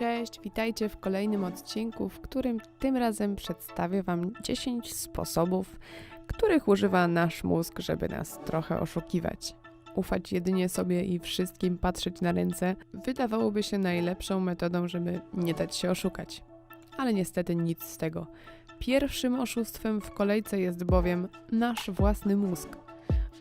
Cześć, witajcie w kolejnym odcinku, w którym tym razem przedstawię Wam 10 sposobów, których używa nasz mózg, żeby nas trochę oszukiwać. Ufać jedynie sobie i wszystkim patrzeć na ręce wydawałoby się najlepszą metodą, żeby nie dać się oszukać. Ale niestety nic z tego. Pierwszym oszustwem w kolejce jest bowiem nasz własny mózg.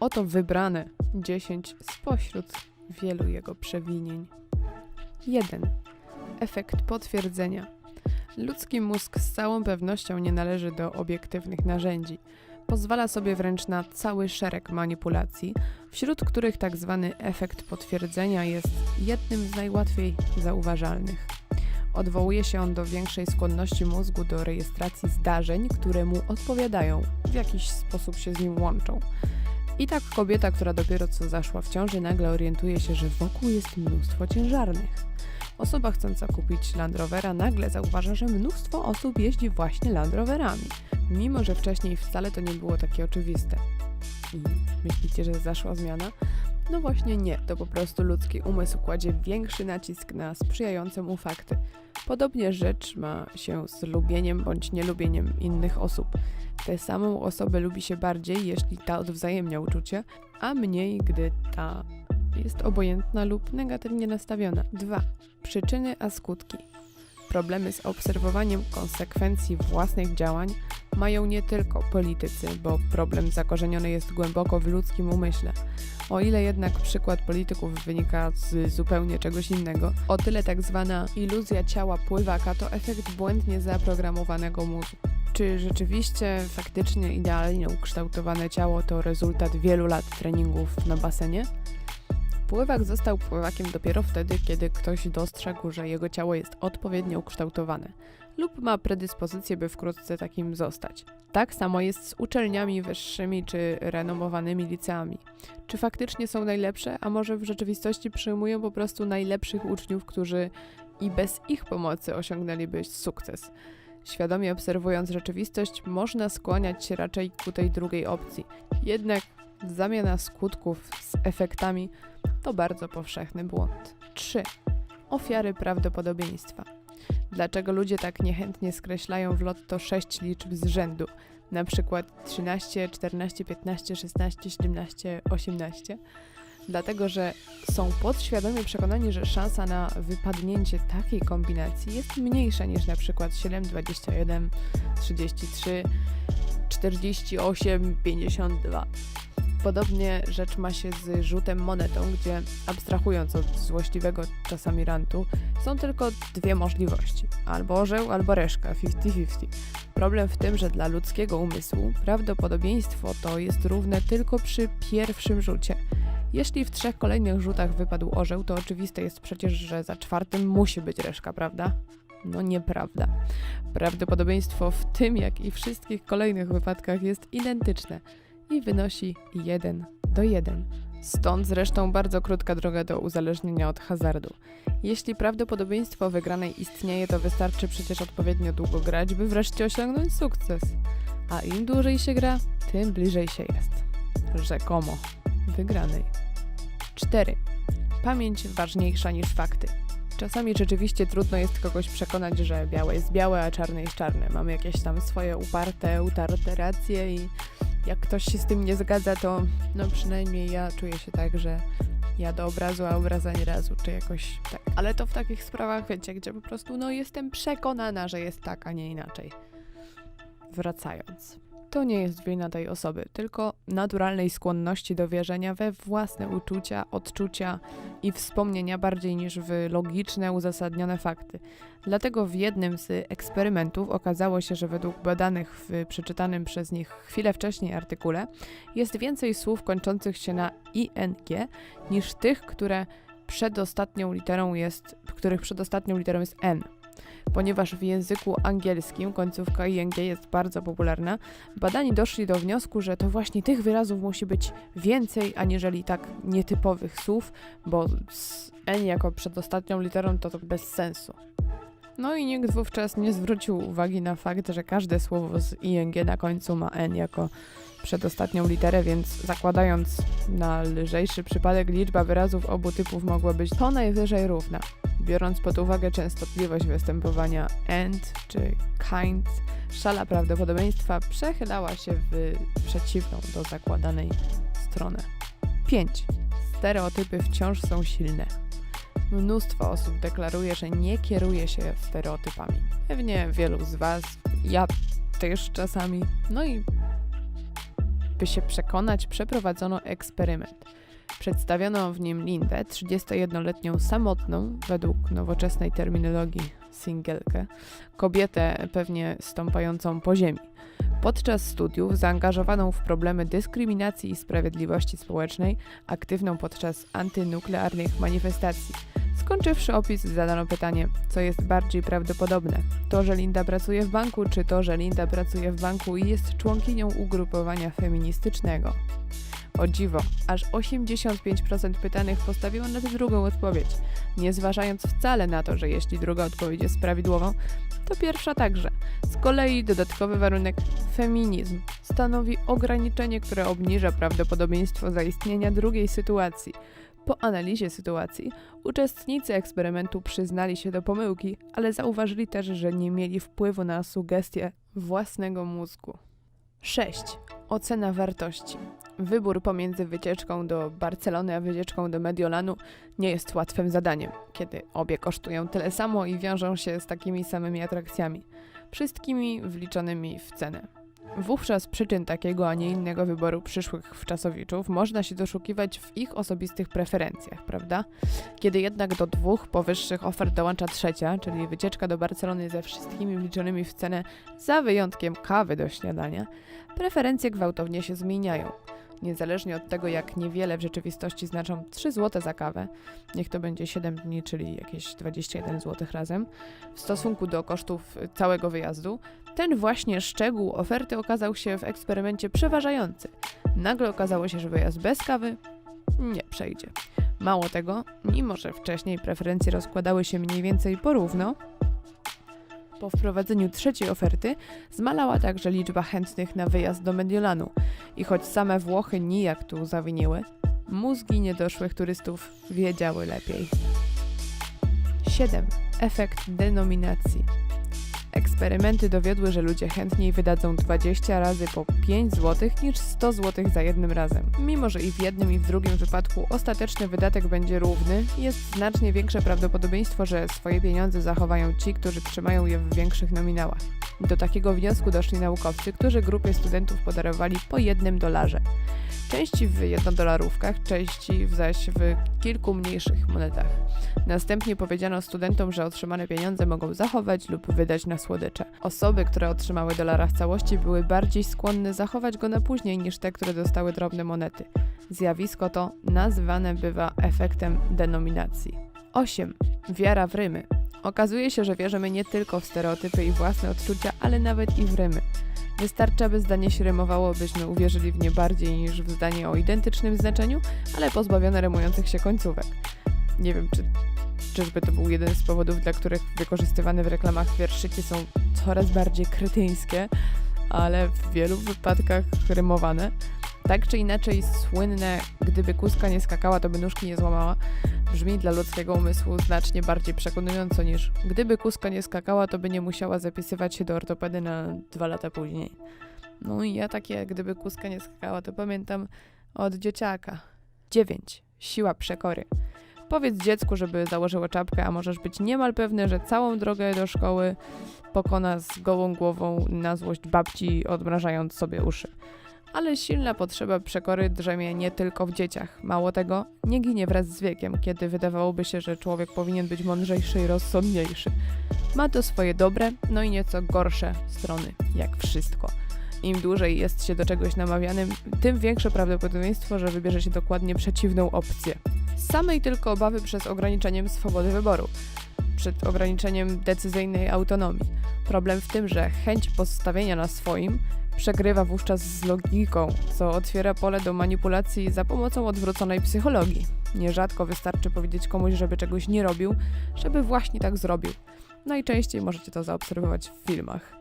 Oto wybrane 10 spośród wielu jego przewinień. 1 efekt potwierdzenia. Ludzki mózg z całą pewnością nie należy do obiektywnych narzędzi. Pozwala sobie wręcz na cały szereg manipulacji, wśród których tak zwany efekt potwierdzenia jest jednym z najłatwiej zauważalnych. Odwołuje się on do większej skłonności mózgu do rejestracji zdarzeń, które mu odpowiadają, w jakiś sposób się z nim łączą. I tak kobieta, która dopiero co zaszła w ciąży, nagle orientuje się, że wokół jest mnóstwo ciężarnych. Osoba chcąca kupić Land Rovera nagle zauważa, że mnóstwo osób jeździ właśnie Land Roverami, mimo że wcześniej wcale to nie było takie oczywiste. I myślicie, że zaszła zmiana? No właśnie nie, to po prostu ludzki umysł kładzie większy nacisk na sprzyjające mu fakty. Podobnie rzecz ma się z lubieniem bądź nielubieniem innych osób. Tę samą osobę lubi się bardziej, jeśli ta odwzajemnia uczucie, a mniej, gdy ta jest obojętna lub negatywnie nastawiona. 2. Przyczyny a skutki. Problemy z obserwowaniem konsekwencji własnych działań mają nie tylko politycy, bo problem zakorzeniony jest głęboko w ludzkim umyśle. O ile jednak przykład polityków wynika z zupełnie czegoś innego, o tyle tak zwana iluzja ciała pływaka to efekt błędnie zaprogramowanego mózgu. Czy rzeczywiście faktycznie idealnie ukształtowane ciało to rezultat wielu lat treningów na basenie? Pływak został pływakiem dopiero wtedy, kiedy ktoś dostrzegł, że jego ciało jest odpowiednio ukształtowane lub ma predyspozycję, by wkrótce takim zostać. Tak samo jest z uczelniami wyższymi czy renomowanymi liceami. Czy faktycznie są najlepsze, a może w rzeczywistości przyjmują po prostu najlepszych uczniów, którzy i bez ich pomocy osiągnęliby sukces? Świadomie obserwując rzeczywistość, można skłaniać się raczej ku tej drugiej opcji. Jednak zamiana skutków z efektami to bardzo powszechny błąd. 3. Ofiary prawdopodobieństwa. Dlaczego ludzie tak niechętnie skreślają w lotto 6 liczb z rzędu? Na przykład 13, 14, 15, 16, 17, 18? Dlatego, że są podświadomie przekonani, że szansa na wypadnięcie takiej kombinacji jest mniejsza niż na przykład 7, 21, 33, 48, 52. Podobnie rzecz ma się z rzutem monetą, gdzie abstrahując od złośliwego czasami rantu, są tylko dwie możliwości: albo orzeł, albo reszka 50-50. Problem w tym, że dla ludzkiego umysłu prawdopodobieństwo to jest równe tylko przy pierwszym rzucie. Jeśli w trzech kolejnych rzutach wypadł orzeł, to oczywiste jest przecież, że za czwartym musi być reszka, prawda? No nieprawda. Prawdopodobieństwo w tym, jak i wszystkich kolejnych wypadkach jest identyczne i wynosi 1 do 1. Stąd zresztą bardzo krótka droga do uzależnienia od hazardu. Jeśli prawdopodobieństwo wygranej istnieje, to wystarczy przecież odpowiednio długo grać, by wreszcie osiągnąć sukces. A im dłużej się gra, tym bliżej się jest. Rzekomo wygranej. 4. Pamięć ważniejsza niż fakty. Czasami rzeczywiście trudno jest kogoś przekonać, że białe jest białe, a czarne jest czarne. Mamy jakieś tam swoje uparte, utarte racje i jak ktoś się z tym nie zgadza, to no przynajmniej ja czuję się tak, że ja do obrazu, a obraza nie razu, czy jakoś tak. Ale to w takich sprawach, wiecie, gdzie po prostu no jestem przekonana, że jest tak, a nie inaczej. Wracając to nie jest wina tej osoby, tylko naturalnej skłonności do wierzenia we własne uczucia, odczucia i wspomnienia bardziej niż w logiczne, uzasadnione fakty. Dlatego w jednym z eksperymentów okazało się, że według badanych w przeczytanym przez nich chwilę wcześniej artykule jest więcej słów kończących się na ing niż tych, które przedostatnią literą jest, których przedostatnią literą jest n ponieważ w języku angielskim końcówka ing jest bardzo popularna, badani doszli do wniosku, że to właśnie tych wyrazów musi być więcej, aniżeli tak nietypowych słów, bo n jako przedostatnią literą to, to bez sensu. No i nikt wówczas nie zwrócił uwagi na fakt, że każde słowo z ing na końcu ma n jako przedostatnią literę, więc zakładając na lżejszy przypadek liczba wyrazów obu typów mogła być to najwyżej równa. Biorąc pod uwagę częstotliwość występowania and czy kind, szala prawdopodobieństwa przechylała się w przeciwną do zakładanej stronę. 5. Stereotypy wciąż są silne. Mnóstwo osób deklaruje, że nie kieruje się stereotypami. Pewnie wielu z Was, ja też czasami. No i by się przekonać, przeprowadzono eksperyment. Przedstawiono w nim Lindę, 31-letnią samotną, według nowoczesnej terminologii singielkę, kobietę pewnie stąpającą po ziemi. Podczas studiów zaangażowaną w problemy dyskryminacji i sprawiedliwości społecznej, aktywną podczas antynuklearnych manifestacji. Skończywszy opis, zadano pytanie, co jest bardziej prawdopodobne: to, że Linda pracuje w banku, czy to, że Linda pracuje w banku i jest członkinią ugrupowania feministycznego. O dziwo, aż 85% pytanych postawiło na tę drugą odpowiedź, nie zważając wcale na to, że jeśli druga odpowiedź jest prawidłową, to pierwsza także. Z kolei dodatkowy warunek feminizm stanowi ograniczenie, które obniża prawdopodobieństwo zaistnienia drugiej sytuacji. Po analizie sytuacji uczestnicy eksperymentu przyznali się do pomyłki, ale zauważyli też, że nie mieli wpływu na sugestie własnego mózgu. 6. Ocena wartości. Wybór pomiędzy wycieczką do Barcelony a wycieczką do Mediolanu nie jest łatwym zadaniem, kiedy obie kosztują tyle samo i wiążą się z takimi samymi atrakcjami, wszystkimi wliczonymi w cenę. Wówczas przyczyn takiego, a nie innego wyboru przyszłych wczasowiczów można się doszukiwać w ich osobistych preferencjach, prawda? Kiedy jednak do dwóch powyższych ofert dołącza trzecia, czyli wycieczka do Barcelony ze wszystkimi wliczonymi w cenę, za wyjątkiem kawy do śniadania, preferencje gwałtownie się zmieniają. Niezależnie od tego, jak niewiele w rzeczywistości znaczą 3 zł za kawę, niech to będzie 7 dni, czyli jakieś 21 zł razem, w stosunku do kosztów całego wyjazdu, ten właśnie szczegół oferty okazał się w eksperymencie przeważający. Nagle okazało się, że wyjazd bez kawy nie przejdzie. Mało tego, mimo że wcześniej preferencje rozkładały się mniej więcej porówno, po wprowadzeniu trzeciej oferty zmalała także liczba chętnych na wyjazd do Mediolanu i choć same Włochy nijak tu zawiniły, mózgi niedoszłych turystów wiedziały lepiej. 7. Efekt denominacji. Eksperymenty dowiodły, że ludzie chętniej wydadzą 20 razy po 5 zł niż 100 zł za jednym razem. Mimo, że i w jednym i w drugim wypadku ostateczny wydatek będzie równy, jest znacznie większe prawdopodobieństwo, że swoje pieniądze zachowają ci, którzy trzymają je w większych nominałach. Do takiego wniosku doszli naukowcy, którzy grupie studentów podarowali po jednym dolarze. Części w jednodolarówkach, części zaś w kilku mniejszych monetach. Następnie powiedziano studentom, że otrzymane pieniądze mogą zachować lub wydać na słodycze. Osoby, które otrzymały dolara w całości, były bardziej skłonne zachować go na później niż te, które dostały drobne monety. Zjawisko to nazywane bywa efektem denominacji. 8. Wiara w rymy. Okazuje się, że wierzymy nie tylko w stereotypy i własne odczucia, ale nawet i w rymy. Wystarczy, aby zdanie się rymowało, byśmy uwierzyli w nie bardziej niż w zdanie o identycznym znaczeniu, ale pozbawione rymujących się końcówek. Nie wiem, czy czyżby to był jeden z powodów, dla których wykorzystywane w reklamach wierszyki są coraz bardziej kretyńskie, ale w wielu wypadkach rymowane. Tak czy inaczej słynne, gdyby kuska nie skakała, to by nóżki nie złamała, brzmi dla ludzkiego umysłu znacznie bardziej przekonująco niż gdyby kuska nie skakała, to by nie musiała zapisywać się do ortopedy na dwa lata później. No i ja takie, gdyby kuska nie skakała, to pamiętam od dzieciaka. 9. Siła przekory. Powiedz dziecku, żeby założyło czapkę, a możesz być niemal pewny, że całą drogę do szkoły pokona z gołą głową na złość babci, odmrażając sobie uszy. Ale silna potrzeba przekory drzemie nie tylko w dzieciach. Mało tego, nie ginie wraz z wiekiem, kiedy wydawałoby się, że człowiek powinien być mądrzejszy i rozsądniejszy. Ma to swoje dobre, no i nieco gorsze strony, jak wszystko. Im dłużej jest się do czegoś namawianym, tym większe prawdopodobieństwo, że wybierze się dokładnie przeciwną opcję. Samej tylko obawy przez ograniczeniem swobody wyboru, przed ograniczeniem decyzyjnej autonomii. Problem w tym, że chęć postawienia na swoim przegrywa wówczas z logiką, co otwiera pole do manipulacji za pomocą odwróconej psychologii. Nierzadko wystarczy powiedzieć komuś, żeby czegoś nie robił, żeby właśnie tak zrobił. Najczęściej możecie to zaobserwować w filmach.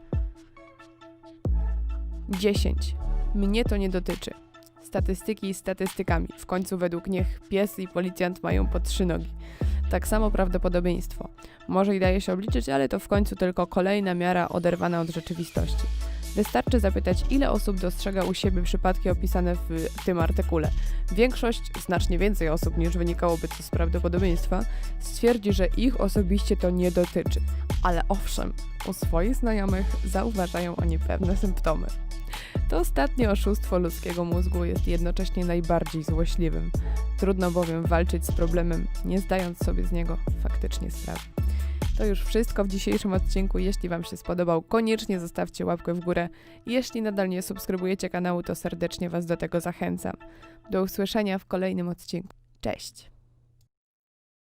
10. Mnie to nie dotyczy. Statystyki statystykami. W końcu według nich pies i policjant mają po trzy nogi. Tak samo prawdopodobieństwo. Może i daje się obliczyć, ale to w końcu tylko kolejna miara oderwana od rzeczywistości. Wystarczy zapytać, ile osób dostrzega u siebie przypadki opisane w tym artykule. Większość, znacznie więcej osób niż wynikałoby to z prawdopodobieństwa, stwierdzi, że ich osobiście to nie dotyczy. Ale owszem, u swoich znajomych zauważają oni pewne symptomy. To ostatnie oszustwo ludzkiego mózgu jest jednocześnie najbardziej złośliwym. Trudno bowiem walczyć z problemem, nie zdając sobie z niego faktycznie sprawy. To już wszystko w dzisiejszym odcinku. Jeśli Wam się spodobał, koniecznie zostawcie łapkę w górę. Jeśli nadal nie subskrybujecie kanału, to serdecznie Was do tego zachęcam. Do usłyszenia w kolejnym odcinku. Cześć!